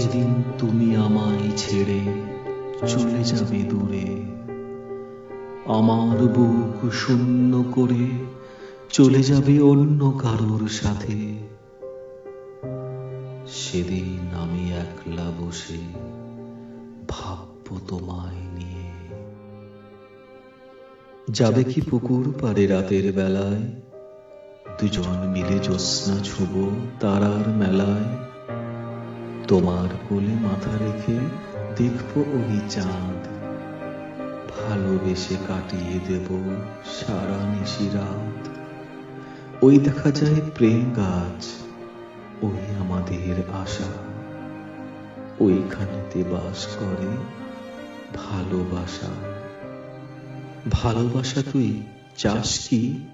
যেদিন তুমি আমায় ছেড়ে চলে যাবে দূরে। আমার বুক শূন্য করে চলে যাবে অন্য কারোর সাথে। সেদিন আমি একলা বসে ভাববো তোমায় নিয়ে। যাবে কি পুকুর পারে রাতের বেলায়? দুজন মিলে জ্যোৎস্না ছুব তারার মেলায়। তোমার কোলে মাথা রেখে দেখব ওই চাঁদ। ভালোবেসে কাটিয়ে দেব সারা নিশি রাত। ওই দেখা যায় প্রেম গাছ, ওই আমাদের আশা। ওইখানেতে বাস করে ভালোবাসা। ভালোবাসা তুই চাস কি?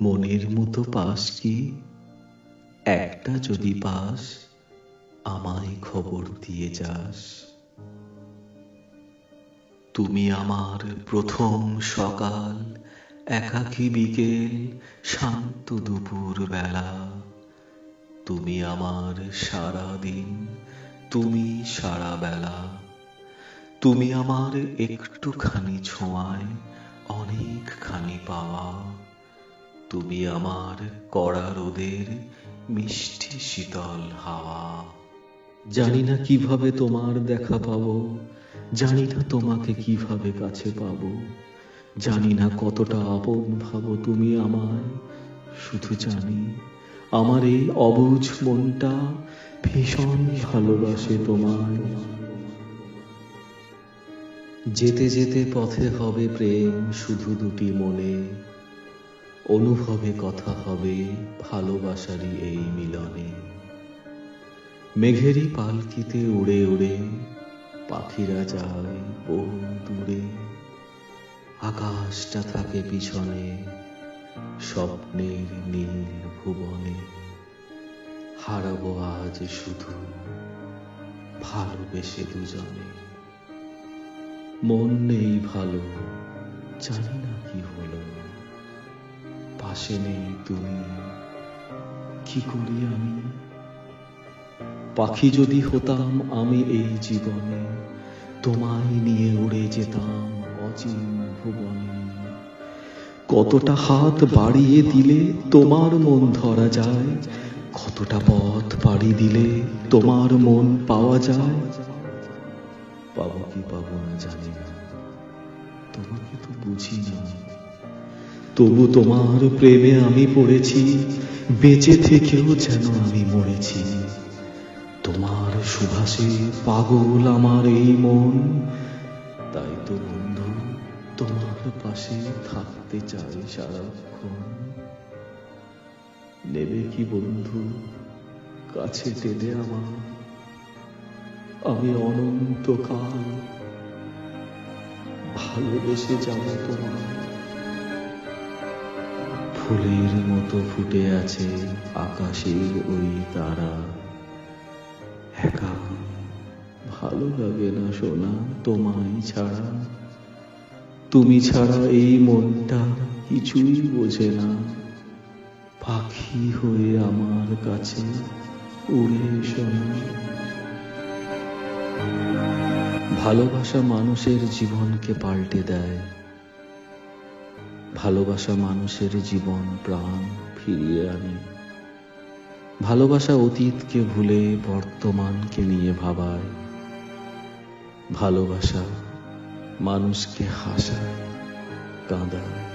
মনের মতো পাস কি? একটা যদি পাস আমায় খবর দিয়ে যাস। তুমি আমার প্রথম সকাল, একাকী বিকেল, শান্ত দুপুর বেলা। তুমি আমার সারা দিন, তুমি সারা বেলা। তুমি আমার একটুখানি ছোঁয়ায়, অনেকখানি পাওয়া। তুমি আমার কড়া রোদের মিষ্টি শীতল হাওয়া। জানি না কীভাবে তোমার দেখা পাবো, জানি না তোমাকে কীভাবে কাছে পাবো, জানি না কতটা আপন ভাবো তুমি আমায়, শুধু জানি আমার এই অবুঝ মনটা ভীষণ ভালোবাসে তোমায়। যেতে যেতে পথে হবে প্রেম, শুধু দুটি মনে, অনুভবে কথা হবে ভালোবাসারই এই মিলনে। মেঘেরই পালকিতে উড়ে উড়ে পাখিরা যায় বহু দূরে। আকাশটা থাকে পিছনে, স্বপ্নের নীল ভুবনে। হারাবো আজ শুধু ভালোবেসে দুজনে। মন নেই ভালো, জানি না কি হলো। পাশে নেই তুমি, কি করি আমি? পাখি যদি হতাম আমি এই জীবনে, তোমায় নিয়ে উড়ে যেতাম অচিন ভুবনে। কতটা হাত বাড়িয়ে দিলে তোমার মন ধরা যায়, কতটা পথ পাড়ি দিলে তোমার মন পাওয়া যায়। পাবো কি পাবো না জানি না, তোমাকে তো বুঝি না। তবু তোমার প্রেমে আমি পড়েছি, বেঁচে থেকেও যেন আমি মরেছি। তোমার সুভাষে পাগল আমার এই মন। তাই তো বন্ধু, তোমার পাশে থাকতে চাই সারাক্ষণ। নেবে কি বন্ধু, কাছে টেনে আমার। আমি অনন্তকাল ভালোবেসে যাব তোমার ফুলের মতো ফুটে আছে আকাশের ওই তারা। ভালো লাগে না সোনা, তোমায় ছাড়া। তুমি ছাড়া এই মনটা কিছুই বোঝে না পাখি হয়ে আমার কাছে উড়ে শোনা ভালোবাসা মানুষের জীবনকে পাল্টে দেয়। ভালোবাসা মানুষের জীবন প্রাণ ফিরিয়ে আনে। ভালোবাসা অতীতকে ভুলে বর্তমানকে নিয়ে ভাবায়। ভালোবাসা মানুষকে হাসায় কাঁদায়।